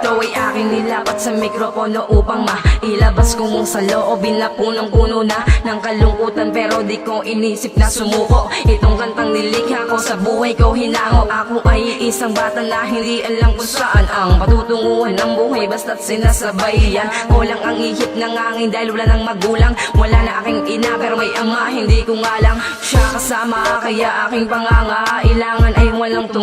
ito ay aking nilapat sa mikropono upang mailabas ko mong sa loobin na punong-puno na ng kalungkutan pero di ko inisip na sumuko. Itong kantang nilikha ko sa buhay ko hinango. Ako ay isang bata na hindi alam kung saan ang patutunguhan ng buhay basta't sinasabay yan Kulang ang ihip ng angin dahil wala ng magulang. Wala na aking ina pero may ama hindi ko nga lang siya kasama Kaya aking pangangailangan ay walang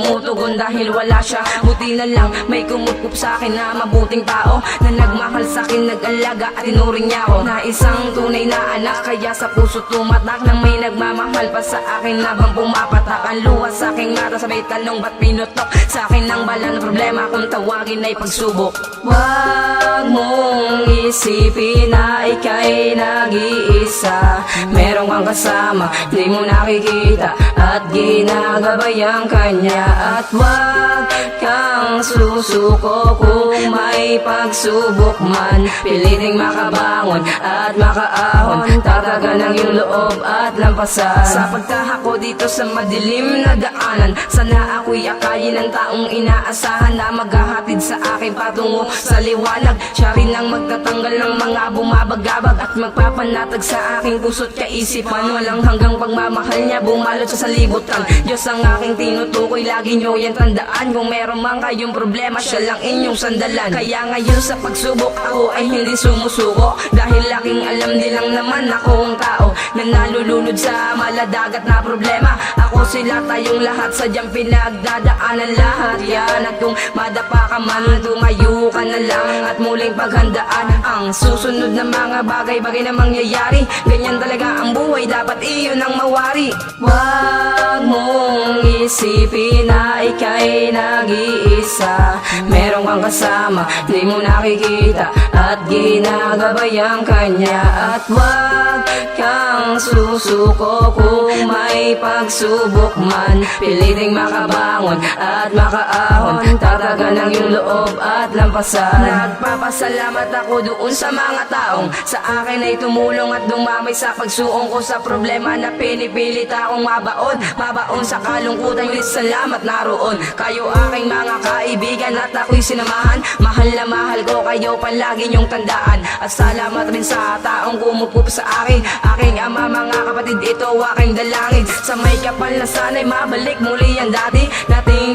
tumutugon dahil wala siya. Buti na lang may kumukup sa akin na mabuting tao. Na nagmahal sa akin, nag-alaga at tinuring niya ako. Na isang tunay na anak kaya sa puso tumatak Nang may nagmamahal pa sa akin. Habang pumapatak Ang luha sa aking mata sabay tanong ba't pinutok Sa akin ang bala ng problema kung tawagin ay pagsubok. Huwag mong isipin na ika'y nag-iisa. Meron kang kasama, di mo nakikita At ginagabayang kanya At wag kang susuko kung may pagsubok man. Piliting makabangon at makaahon. Tatagan ang iyong loob at lampasan. Sa pagtahako dito sa madilim na daanan Sana ako'y akayin ng taong inaasahan Na maghahatid sa akin. Patungo sa liwanag Siya rin ang magtatanggal ng mga bumabagabag At magpapanatag sa aking puso't kaisipan. Walang hanggang pagmamahal niya bumalot sa salibutan Diyos ang aking tinutukoy lagi nyo yan tandaan Kung meron man kayong problema siya lang inyong sandalan. Kaya ngayon sa pagsubok ako ay hindi sumusuko. Dahil laking alam nilang naman ako ang tao Na nalulunod sa maladagat na problema. Ako sila tayong lahat sadyang pinagdadaanan lahat. Yan at kung madapa ka man tumayo ka na lang. At muling paghandaan ang susunod na mga bagay-bagay na mangyayari. Ganyan talaga ang buhay dapat iyon ang mawari. Huwag mong isipin na ika'y nag-iisa. Meron kang kasama, di mo nakikita. At ginagabayang kanya. At wag kang susuko kung may pagsubok man. Piliting makabangon at makaahon. Tatagan ang iyong loob at lampasan. Nagpapasalamat ako doon sa mga taong Sa akin ay tumulong at dumamay sa pagsuong ko sa problema Na pinipilit akong mabaon. Mabaon sa kalungkutan, ngunit salamat naroon. Kayo aking mga kaibigan at ako'y sinamahan. Mahal na mahal ko kayo palagi niyong tandaan. At salamat rin sa taong kumupup sa akin. Aking ama, mga kapatid, ito aking dalangin. Sa may kapal na sana'y mabalik muli ang dati. Pamumuhay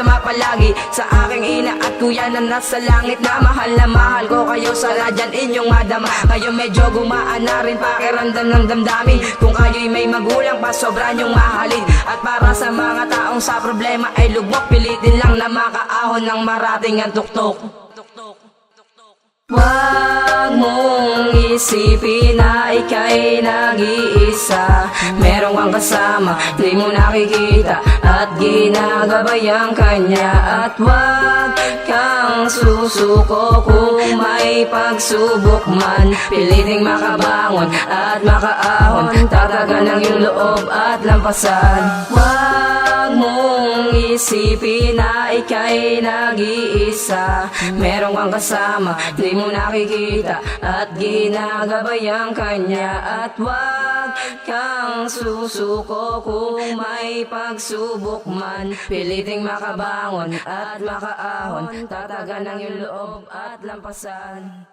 magkakasama palagi Sa aking ina at kuya na nasa langit Na mahal na mahal ko. Kayo sa radyan inyong madama. Ngayon medyo gumaan na rin pakiramdam ng damdamin. Kung kayo'y may magulang pa sobra niyong mahalin. At para sa mga taong sa problema ay lugmok Pilitin lang na makaahon ng marating ang tuktok Huwag mong isipin na ika'y nag-iisa. Meron kang kasama, di mo nakikita At ginagabayang kanya. At wag kang susuko kung may pagsubok man. Piliting makabangon at makaahon Tatagan ang iyong loob at lampasan. Huwag mong isipin na ika'y nag-iisa. Meron kang kasama, di mo nakikita At ginagabayang kanya. At wag kang susuko kung may pagsubok man. Piliting makabangon at makaahon Tatagan ang iyong loob at lampasan